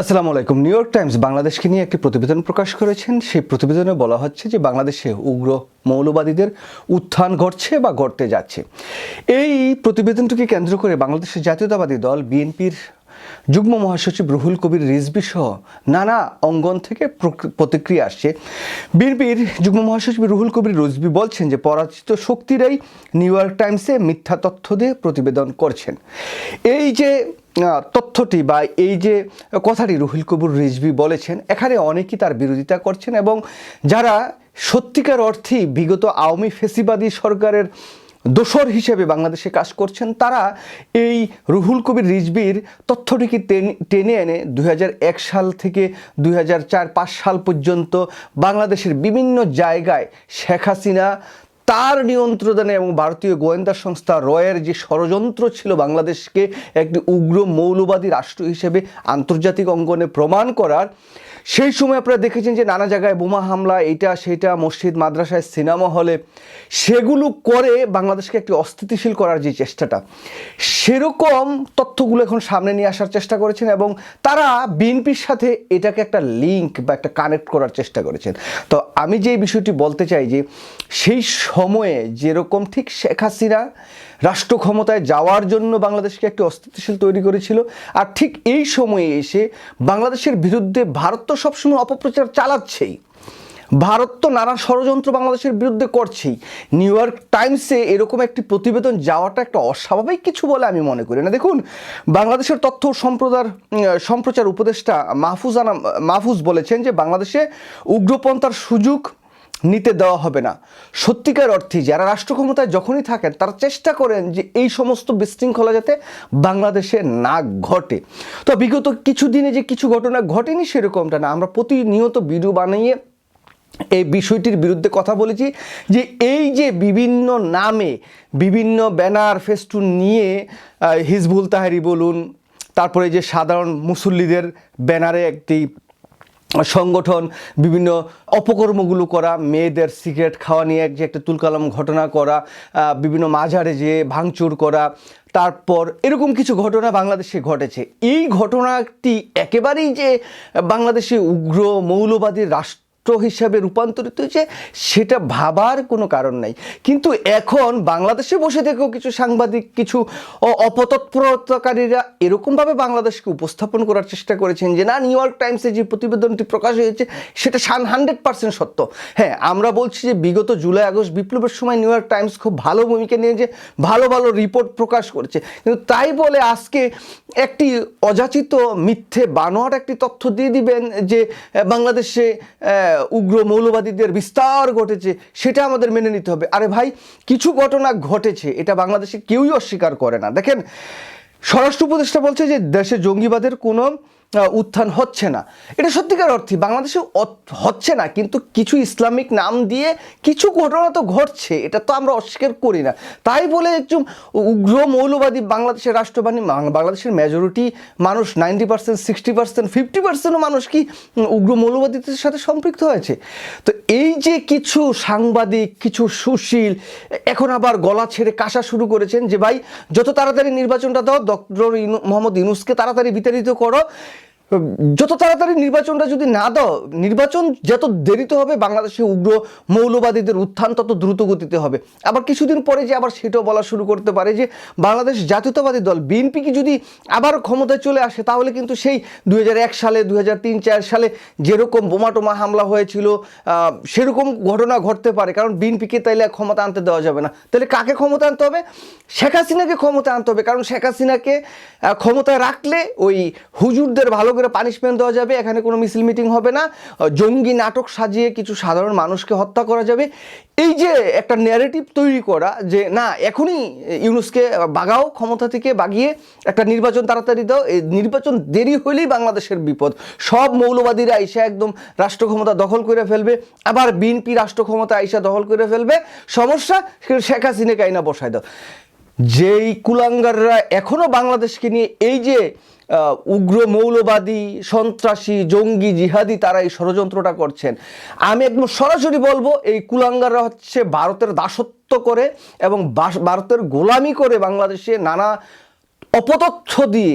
আসসালামু আলাইকুম। New York Times বাংলাদেশকে নিয়ে একটি প্রতিবেদন প্রকাশ করেছেন। সেই প্রতিবেদনে বলা হচ্ছে যে বাংলাদেশে উগ্র মৌলবাদীদের উত্থান ঘটছে বা ঘটতে যাচ্ছে। এই প্রতিবেদনটিকে কেন্দ্র করে বাংলাদেশের জাতীয়তাবাদী দল, বিএনপির যুগ্ম মহাসচিব রুহুল কবির রিজবি সহ নানা অঙ্গন থেকে প্রতিক্রিয়া আসছে। বিএনপির যুগ্ম মহাসচিব রুহুল কবির রিজবি বলছেন যে পরাজিত শক্তিরাই নিউ ইয়র্ক টাইমসে মিথ্যা তথ্য দিয়ে প্রতিবেদন করছেন। এই যে তথ্যটি বা এই যে কথাটি রুহুল কবুর রিজভি বলেছেন, এখানে অনেকেই তার বিরোধিতা করছেন এবং যারা সত্যিকার অর্থেই বিগত আওয়ামী ফেসিবাদী সরকারের দোসর হিসেবে বাংলাদেশে কাজ করছেন, তারা এই রুহুল কবির রিজবির তথ্যটিকে টেনে এনে দুই হাজার এক সাল থেকে দুই সাল পর্যন্ত বাংলাদেশের বিভিন্ন জায়গায় শেখ হাসিনা তার নিয়ন্ত্রণে এবং ভারতীয় গোয়েন্দা সংস্থা রয়ের যে ষড়যন্ত্র ছিল বাংলাদেশকে একটি উগ্র মৌলবাদী রাষ্ট্র হিসেবে আন্তর্জাতিক অঙ্গনে প্রমাণ করার সেই সময় আপনারা দেখেছেন যে নানা জায়গায় বোমা হামলা, এটা সেটা, মসজিদ, মাদ্রাসায় সিনেমা হলে সেগুলো করে বাংলাদেশকে একটি অস্থিতিশীল করার যে চেষ্টাটা। সেরকম তথ্যগুলো এখন সামনে নিয়ে আসার চেষ্টা করেছেন এবং তারা বিএনপির সাথে এটাকে একটা লিঙ্ক বা একটা কানেক্ট করার চেষ্টা করেছেন। তো আমি যে বিষয়টি বলতে চাই যে, সেই সময়ে যেরকম ঠিক শেখ হাসিনা রাষ্ট্র ক্ষমতায় যাওয়ার জন্য বাংলাদেশকে একটি অস্থিতিশীল তৈরি করেছিল। আর ঠিক এই সময়ে এসে বাংলাদেশের বিরুদ্ধে ভারত তো সবসময় অপপ্রচার চালাচ্ছেই। ভারত তো নানা ষড়যন্ত্র বাংলাদেশের বিরুদ্ধে করছেই। নিউ ইয়র্ক টাইমসে এরকম একটি প্রতিবেদন যাওয়াটা একটা অস্বাভাবিক কিছু বলে আমি মনে করি না। দেখুন, বাংলাদেশের তথ্য সম্প্রদার সম্প্রচার উপদেষ্টা মাহফুজ আনা মাহফুজ বলেছেন যে বাংলাদেশে উগ্রপন্থার সুযোগ নিতে দেওয়া হবে না। সত্যিকার অর্থে যারা রাষ্ট্র ক্ষমতায় যখনই থাকেন, তারা চেষ্টা করেন যে এই সমস্ত বিশৃঙ্খলা যাতে বাংলাদেশে না ঘটে। তো বিগত কিছু দিনে যে কিছু ঘটনা ঘটেনি সেরকমটা না। আমরা প্রতিনিয়ত ভিডিও বানিয়ে এই বিষয়টির বিরুদ্ধে কথা বলেছি যে এই যে বিভিন্ন নামে বিভিন্ন ব্যানার, ফেস্টুন নিয়ে হিজবুল তাহারি বলুন, তারপরে যে সাধারণ মুসল্লিদের ব্যানারে একটি সংগঠন, বিভিন্ন অপকর্মগুলো করা, মেয়েদের সিগারেট খাওয়া নিয়ে যে একটা তুলকালাম ঘটনা করা বিভিন্ন মাঝারে যে ভাঙচুর করা, তারপর এরকম কিছু ঘটনা বাংলাদেশে ঘটেছে। এই ঘটনাটি একেবারেই যে বাংলাদেশে উগ্র, মৌলবাদী রাষ্ট্র হিসাবে রূপান্তরিত হয়েছে, সেটা ভাবার কোনো কারণ নাই। কিন্তু এখন বাংলাদেশে বসে থেকেও কিছু সাংবাদিক, কিছু অপতৎপরতাকারীরা এরকমভাবে বাংলাদেশকে উপস্থাপন করার চেষ্টা করেছেন যে, না, নিউ ইয়র্ক টাইমসে যে প্রতিবেদনটি প্রকাশ হয়েছে, সেটা সান হান্ড্রেড পার্সেন্ট সত্য। হ্যাঁ আমরা বলছি যে, বিগত জুলাই, আগস্ট বিপ্লবের সময় নিউ ইয়র্ক টাইমস খুব ভালো ভূমিকা নিয়েছে ভালো ভালো রিপোর্ট প্রকাশ করেছে। কিন্তু তাই বলে আজকে একটি অযাচিত মিথ্যে বানোয়ার একটি তথ্য দিয়ে দিবেন যে, বাংলাদেশে উগ্র মৌলবাদীদের বিস্তার ঘটেছে, সেটা আমাদের মেনে নিতে হবে। আরে ভাই, কিছু ঘটনা ঘটেছে, এটা বাংলাদেশে কেউই অস্বীকার করে না। দেখেন, স্বরাষ্ট্র উপদেষ্টা বলছে যে দেশে জঙ্গিবাদের কোনো উত্থান হচ্ছে না। এটা সত্যিকার অর্থে বাংলাদেশে হচ্ছে না, কিন্তু কিছু ইসলামিক নাম দিয়ে কিছু ঘটনা তো ঘটছে, এটা তো আমরা অস্বীকার করি না। তাই বলে একজন উগ্র মৌলবাদী বাংলাদেশের রাষ্ট্রবাণী বাংলাদেশের মেজরিটি মানুষ ninety percent sixty percent fifty পার্সেন্টও মানুষ কি উগ্র মৌলবাদীদের সাথে সম্পৃক্ত হয়েছে? তো এই যে কিছু সাংবাদিক, কিছু সুশীল, এখন আবার গলা ছেড়ে কাশা শুরু করেছেন যে, ভাই, যত তাড়াতাড়ি নির্বাচনটা দাও, ডক্টর মোহাম্মদ ইনুসকে তাড়াতাড়ি বিতাড়িত করো। যত তাড়াতাড়ি নির্বাচনটা যদি না দাও, নির্বাচন যত দেরিতে হবে, বাংলাদেশে উগ্র মৌলবাদীদের উত্থান তত দ্রুত গতিতে হবে। আবার কিছুদিন পরে যে আবার সেটাও বলা শুরু করতে পারে যে, বাংলাদেশ জাতীয়তাবাদী দল, বিএনপি কি যদি আবার ক্ষমতায় চলে আসে, তাহলে কিন্তু সেই দুই হাজার এক সালে তিন, চার সালে যেরকম বোমাটোমা হামলা হয়েছিল সেরকম ঘটনা ঘটতে পারে। কারণ বিএনপিকে তাইলে ক্ষমতা আনতে দেওয়া যাবে না। তাহলে কাকে ক্ষমতা আনতে হবে? শেখ হাসিনাকে ক্ষমতা আনতে হবে। কারণ শেখ হাসিনাকে ক্ষমতায় রাখলে ওই হুজুরদের ভালো করে পানিশমেন্ট দেওয়া যাবে, এখানে কোনো মিছিল মিটিং হবে না। জঙ্গি নাটক সাজিয়ে কিছু সাধারণ মানুষকে হত্যা করা যাবে। এই যে একটা ন্যারেটিভ তৈরি করা যে, না, এখনই ইউনুসকে বাগাও, ক্ষমতা থেকে বাগিয়ে একটা নির্বাচন তাড়াতাড়ি দাও, এই নির্বাচন দেরি হলেই বাংলাদেশের বিপদ। সব মৌলবাদীরা আইসা একদম রাষ্ট্র ক্ষমতা দখল করে ফেলবে, আবার বিএনপি রাষ্ট্র ক্ষমতা আইসা দখল করে ফেলবে। সমস্যা শেখ হাসিনাকে আইনা বসায় দাও। যেই কুলাঙ্গাররা এখনও বাংলাদেশকে নিয়ে এই যে উগ্র মৌলবাদী, সন্ত্রাসী, জঙ্গি, জিহাদি তারা এই ষড়যন্ত্রটা করছেন। আমি একদম সরাসরি বলব, এই কুলাঙ্গাররা হচ্ছে ভারতের দাসত্ব করে এবং ভারতের গোলামি করে বাংলাদেশে নানা অপতথ্য দিয়ে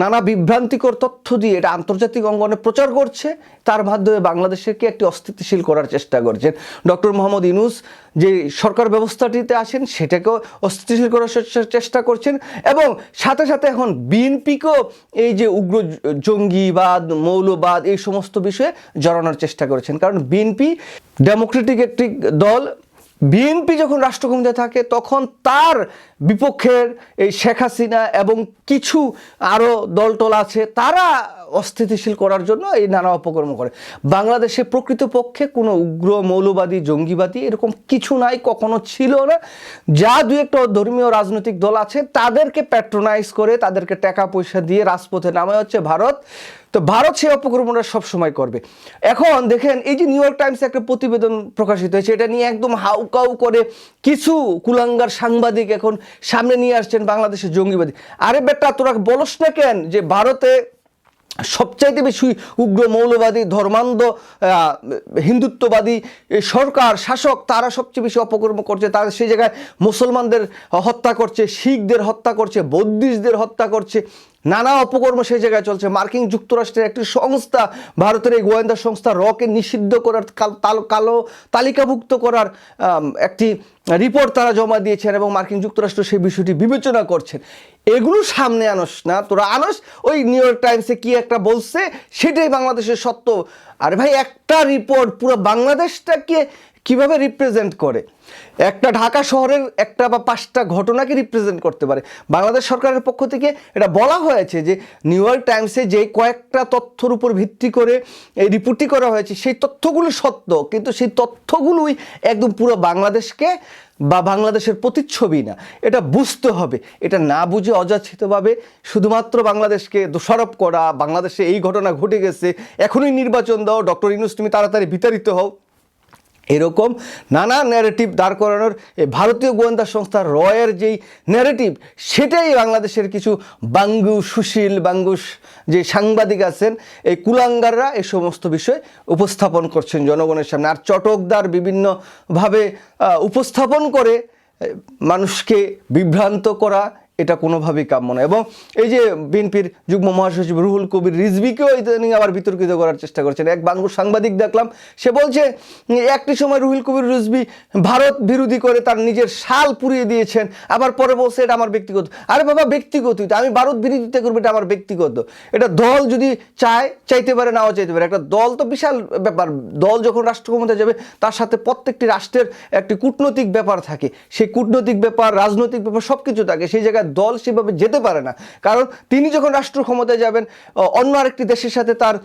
নানা বিভ্রান্তিকর তথ্য দিয়ে এটা আন্তর্জাতিক অঙ্গনে প্রচার করছে। তার মাধ্যমে বাংলাদেশকে একটি অস্থিতিশীল করার চেষ্টা করছেন। ডক্টর মোহাম্মদ ইনুস যে সরকার ব্যবস্থাটিতে আসেন সেটাকেও অস্থিতিশীল করার চেষ্টা করছেন এবং সাথে সাথে এখন বিএনপিকেও এই যে উগ্র জঙ্গিবাদ, মৌলবাদ এই সমস্ত বিষয়ে জড়ানোর চেষ্টা করেছেন। কারণ বিএনপি ডেমোক্রেটিক একটি দল বিএনপি যখন রাষ্ট্র ক্ষমতায় থাকে, তখন তার বিপক্ষের এই শেখ হাসিনা এবং কিছু আরও দলটল আছে, তারা অস্থিতিশীল করার জন্য এই নানা অপকর্ম করে। বাংলাদেশে প্রকৃতপক্ষে কোনো উগ্র, মৌলবাদী, জঙ্গিবাদী এরকম কিছু নাই, কখনো ছিল না। যা দু একটা ধর্মীয় রাজনৈতিক দল আছে, তাদেরকে প্যাট্রোনাইজ করে, তাদেরকে টাকা পয়সা দিয়ে রাজপথে নামে হচ্ছে ভারত। তো ভারত সেই অপকর্মটা সবসময় করবে। এখন দেখেন, এই যে নিউ ইয়র্ক টাইমসে একটা প্রতিবেদন প্রকাশিত হয়েছে, এটা নিয়ে একদম হাউকাউ করে কিছু কুলাঙ্গার সাংবাদিক এখন সামনে নিয়ে আসছেন বাংলাদেশের জঙ্গিবাদী। আরে বেটা, তোরা বলস না কেন যে ভারতে সবচাইতে বেশি উগ্র মৌলবাদী, ধর্মান্ধ হিন্দুত্ববাদী সরকার, শাসক তারা সবচেয়ে বেশি অপকর্ম করছে তারা সেই জায়গায় মুসলমানদের হত্যা করছে, শিখদের হত্যা করছে, বৌদ্ধিস্টদের হত্যা করছে। নানা অপকর্ম সেই জায়গায় চলছে। মার্কিন যুক্তরাষ্ট্রের একটি সংস্থা, ভারতের এই গোয়েন্দা সংস্থা রকে নিষিদ্ধ করার কাল- তালিকাভুক্ত করার একটি রিপোর্ট তারা জমা দিয়েছেন এবং মার্কিন যুক্তরাষ্ট্র সেই বিষয়টি বিবেচনা করছেন। এগুলো সামনে আনস না? তোরা আনস? ওই নিউ ইয়র্ক টাইমসে কি একটা বলছে? সেটাই বাংলাদেশের সত্য। আর ভাই, একটা রিপোর্ট, পুরো বাংলাদেশটাকে কীভাবে রিপ্রেজেন্ট করে? একটা ঢাকা শহরের একটা বা পাঁচটা ঘটনাকে রিপ্রেজেন্ট করতে পারে। বাংলাদেশ সরকারের পক্ষ থেকে এটা বলা হয়েছে যে নিউ ইয়র্ক টাইমসে যে কয়েকটা তথ্যর উপর ভিত্তি করে এই রিপোর্টটি করা হয়েছে, সেই তথ্যগুলো সত্য, কিন্তু সেই তথ্যগুলোই একদম পুরো বাংলাদেশকে বা বাংলাদেশের প্রতিচ্ছবি না। এটা বুঝতে হবে। এটা না বুঝে অযাচিতভাবে শুধুমাত্র বাংলাদেশকে দোষারোপ করা, বাংলাদেশে এই ঘটনা ঘটে গেছে, এখনই নির্বাচন দাও, ডক্টর ইনুস তুমি তাড়াতাড়ি বিতাড়িত হও। এরকম নানা ন্যারেটিভ দাঁড় করানোর ভারতীয় গোয়েন্দা সংস্থা রয়ের যেই ন্যারেটিভ সেটাই বাংলাদেশের কিছু বাঙ্গু সুশীল, বাঙ্গু স- যে সাংবাদিক আছেন, এই কুলাঙ্গাররা এই সমস্ত বিষয় উপস্থাপন করছেন জনগণের সামনে। আর চটকদার বিভিন্নভাবে উপস্থাপন করে মানুষকে বিভ্রান্ত করা এটা কোনোভাবেই কাম্য নয়। এবং এই যে বিএনপির যুগ্ম মহাসচিব রুহুল কবির রিজভিকেও ইদানিং আবার বিতর্কিত করার চেষ্টা করছেন। এক বাঙ্গুর সাংবাদিক দেখলাম, সে বলছে, একটি সময় রুহুল কবির রিজভি ভারত বিরোধী করে তার নিজের শাল পুড়িয়ে দিয়েছেন, আবার পরে বলছে, এটা আমার ব্যক্তিগত। আরে বাবা, ব্যক্তিগত আমি ভারত বিরোধিতা করব, এটা আমার ব্যক্তিগত। এটা দল যদি চায়, চাইতে পারে, নাও চাইতে পারে। একটা দল তো বিশাল ব্যাপার। দল যখন রাষ্ট্র ক্ষমতায় যাবে, তার সাথে প্রত্যেকটি রাষ্ট্রের একটি কূটনৈতিক ব্যাপার থাকে। সেই কূটনৈতিক ব্যাপার, রাজনৈতিক ব্যাপার সব কিছু থাকে। সেই জায়গায় দল সেভাবে যেতে পারে না। কারণ তিনি যখন রাষ্ট্র ক্ষমতায় যাবেন অন্য আরেকটি দেশের সাথে তার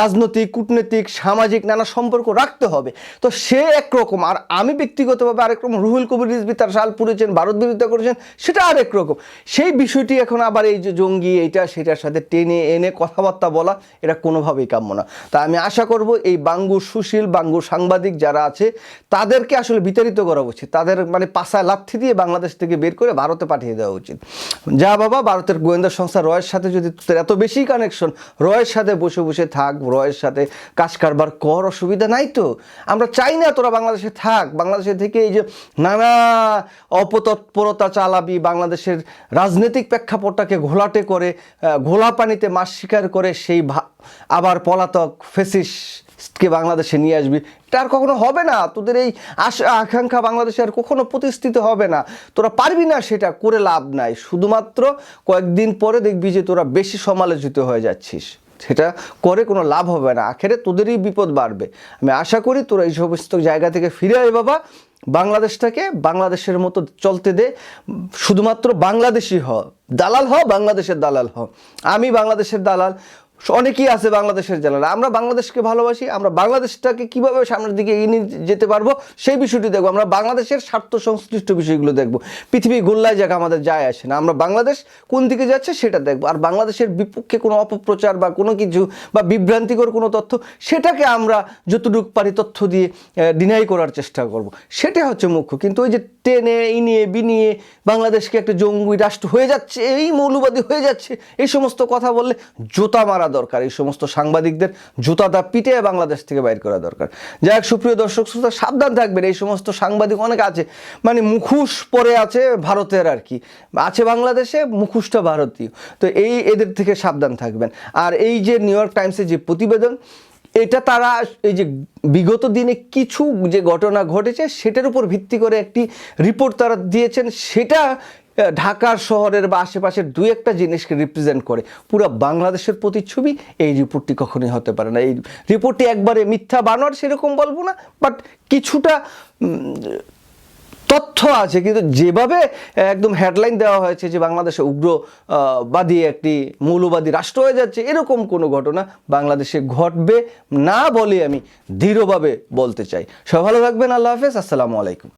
রাজনৈতিক, কূটনৈতিক, সামাজিক নানা সম্পর্ক রাখতে হবে। তো সে একরকম, আর আমি ব্যক্তিগতভাবে আরেক রকম রুহুল কবির রিজভি তার শাল পুড়েছেন, ভারত বিরোধিতা করেছেন, সেটা আরেক রকম। সেই বিষয়টি এখন আবার এই যে জঙ্গি, এইটা, সেটার সাথে টেনে এনে কথাবার্তা বলা, এটা কোনোভাবেই কাম্য না। তা আমি আশা করব এই বাঙ্গু সুশীল বাঙ্গু সাংবাদিক যারা আছে, তাদেরকে আসলে বিতাড়িত করা উচিত। তাদের মানে পাশায় লাথি দিয়ে বাংলাদেশ থেকে বের করে ভারতে পাঠিয়ে দেওয়া উচিত। যা বাবা, ভারতের গোয়েন্দা সংস্থা রয়ের সাথে যদি তোদের এত বেশি কানেকশন রয়ের সাথে বসে বসে থাক, রয়ের সাথে কাজ কারবার কর, অসুবিধা নাই তো। আমরা চাই না তোরা বাংলাদেশে থাক। বাংলাদেশে থেকে এই যে নানা অপতৎপরতা চালাবি, বাংলাদেশের রাজনৈতিক প্রেক্ষাপটটাকে ঘোলাটে করে ঘোলা পানিতে মাছ শিকার করে সেই আবার পলাতক ফেসিস কে বাংলাদেশে নিয়ে আসবি? এটা আর কখনো হবে না। তোদের এই আশা আকাঙ্ক্ষা বাংলাদেশে আর কখনো প্রতিষ্ঠিত হবে না। তোরা পারবি না সেটা, করে লাভ নাই। শুধুমাত্র কয়েকদিন পরে দেখবি যে তোরা বেশি সমালোচিত হয়ে যাচ্ছিস। সেটা করে কোনো লাভ হবে না। আখেরে তোদেরই বিপদ বাড়বে। আমি আশা করি তোরা এই সমস্ত জায়গা থেকে ফিরে আয় বাবা। বাংলাদেশটাকে বাংলাদেশের মতো চলতে দে। শুধুমাত্র বাংলাদেশি হ। দালাল হ, বাংলাদেশের দালাল হ। আমি বাংলাদেশের দালাল। অনেকেই আছে বাংলাদেশের জেলারা। আমরা বাংলাদেশকে ভালোবাসি, আমরা বাংলাদেশটাকে কীভাবে সামনের দিকে এগিয়ে নিয়ে যেতে পারব, সেই বিষয়টি দেখব। আমরা বাংলাদেশের স্বার্থ সংশ্লিষ্ট বিষয়গুলো দেখব। পৃথিবী গোল্লায় জায়গা আমাদের যায় আসে না। আমরা বাংলাদেশ কোন দিকে যাচ্ছে সেটা দেখব। আর বাংলাদেশের বিপক্ষে কোনো অপপ্রচার বা কোনো কিছু বা বিভ্রান্তিকর কোনো তথ্য, সেটাকে আমরা যতটুকু পারি তথ্য দিয়ে ডিনাই করার চেষ্টা করব। সেটা হচ্ছে মুখ্য। কিন্তু ওই যে টেনে, ইনিয়ে, বিনিয়ে বাংলাদেশকে একটা জঙ্গি রাষ্ট্র হয়ে যাচ্ছে, এই মৌলবাদী হয়ে যাচ্ছে, এই সমস্ত কথা বললে জোতা মারা করা দরকার। এই সমস্ত সাংবাদিকদের জুতাদা পিটে বাংলাদেশ থেকে বাইর করা দরকার। যাই হোক, সুপ্রিয় দর্শক শ্রোতা, সাবধান থাকবেন, এই সমস্ত সাংবাদিক অনেক আছে মানে মুখোশ পরে আছে ভারতের আর কি। আছে বাংলাদেশে, মুখোশটা ভারতীয়। তো এই এদের থেকে সাবধান থাকবেন। আর এই যে নিউ ইয়র্ক টাইমসের যে প্রতিবেদন, এটা তারা এই যে বিগত দিনে কিছু যে ঘটনা ঘটেছে, সেটার উপর ভিত্তি করে একটি রিপোর্ট তারা দিয়েছেন। সেটা ঢাকার শহরের বা আশেপাশের দু একটা জিনিসকে রিপ্রেজেন্ট করে। পুরো বাংলাদেশের প্রতিচ্ছবি এই রিপোর্টটি কখনোই হতে পারে না। এই রিপোর্টটি একবারে মিথ্যা বানোয়ার সেরকম বলব না বাট কিছুটা তথ্য আছে। কিন্তু যেভাবে একদম হেডলাইন দেওয়া হয়েছে যে বাংলাদেশে উগ্রবাদী একটি মৌলবাদী রাষ্ট্র হয়ে যাচ্ছে, এরকম কোনো ঘটনা বাংলাদেশে ঘটবে না বলে আমি দৃঢ়ভাবে বলতে চাই। সব ভালো থাকবেন, আল্লাহ হাফেজ, আসসালামু আলাইকুম।